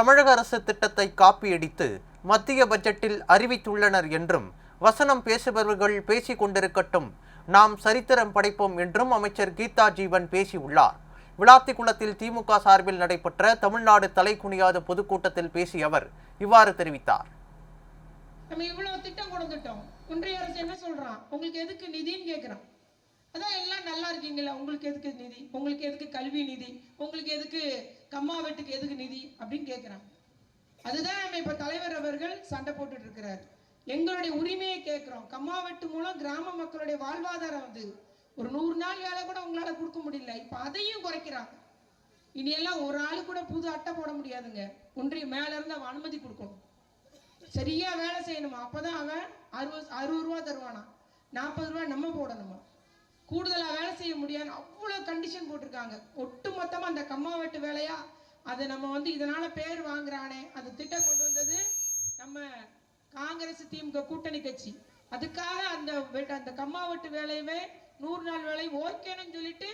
தமிழக அரசு திட்டத்தை காப்பியடித்து மத்திய பட்ஜெட்டில் அறிவித்துள்ளனர் என்றும் வசனம் பேசுபவர்கள் பேசிக் கொண்டிருக்கட்டும் நாம் சரித்திரம் படைப்போம் என்றும் அமைச்சர் கீதா ஜீவன் பேசியுள்ளார். விளாத்திக்குளத்தில் திமுக சார்பில் நடைபெற்ற தமிழ்நாடு தலைக்குனியாத பொதுக்கூட்டத்தில் பேசிய அவர் இவ்வாறு தெரிவித்தார். நம்ம இவ்வளவு திட்டம் கொடுத்துட்டோம். ஒன்றிய அரசு என்ன சொல்றான் உங்களுக்கு எதுக்கு நிதின்னு கேட்கிறான் அதான் இருக்கீங்களா உங்களுக்கு எதுக்கு நிதி? உங்களுக்கு எதுக்கு கல்வி நிதி? உங்களுக்கு எதுக்கு கம்மா வெட்டுக்கு எதுக்கு நிதி? அப்படின்னு கேட்குறாங்க அதுதான் நம்ம இப்ப தலைவர் அவர்கள் சண்டை போட்டுட்டு இருக்கிறார். எங்களுடைய உரிமையை கேட்கிறோம். கம்மா வெட்டு மூலம் கிராம மக்களுடைய வாழ்வாதாரம் வந்து ஒரு நூறு நாள் வேலை கூட உங்களால கொடுக்க முடியல. இப்ப அதையும் குறைக்கிறாங்க. இனி எல்லாம் ஒரு ஆளு கூட புது அட்டை போட முடியாதுங்க. ஒன்றிய மேல இருந்து அவன் அனுமதி கொடுக்கணும். சரியா வேலை செய்யணுமா? அப்பதான் அவன் அறுபது அறுபது ரூபா தருவானா? நாற்பது ரூபா நம்ம போடணும்? செய்ய அவ்வளோ அவ்வளவு கண்டிஷன் போட்டிருக்காங்க. ஒட்டு மொத்தமா அந்த கம்மாவெட்டு வேலையா அதை நம்ம வந்து இதனால பேர் வாங்குறானே அது திட்டம் கொண்டு வந்தது நம்ம காங்கிரஸ் திமுக கூட்டணி கட்சி. அதுக்காக அந்த அந்த கம்மா வேலையவே நூறு நாள் வேலை ஓகேன்னு சொல்லிட்டு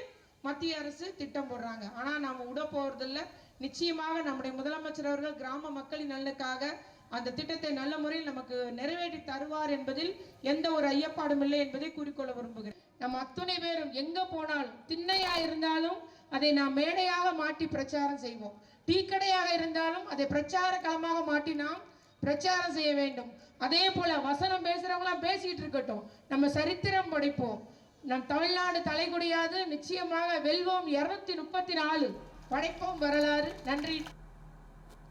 மத்திய அரசு திட்டம் போடுறாங்க. ஆனா நாம் விட போறதில்ல. நிச்சயமாக நம்முடைய முதலமைச்சர் அவர்கள் கிராம மக்களின் நலனுக்காக அந்த திட்டத்தை நல்ல முறையில் நமக்கு நிறைவேற்றி தருவார் என்பதில் எந்த ஒரு ஐயப்பாடும் இல்லை என்பதை கூறிக்கொள்ள விரும்புகிறேன். நம்ம அத்துணை பேரும் எங்க போனாலும் திண்ணையா இருந்தாலும் அதை நாம் மேடையாக மாட்டி பிரச்சாரம் செய்வோம். டீ கடையாக இருந்தாலும் அதை பிரச்சார களமாக மாட்டி நாம் பிரச்சாரம் செய்ய வேண்டும். அதே போல வசனம் பேசுறவங்களாம் பேசிட்டு இருக்கட்டும். நம்ம சரித்திரம் படைப்போம். நம் தமிழ்நாடு தலைகுடியாது நிச்சயமாக வெல்வோம். இருநூத்தி முப்பத்தி நாலு. படைப்போம் வரலாறு. நன்றி.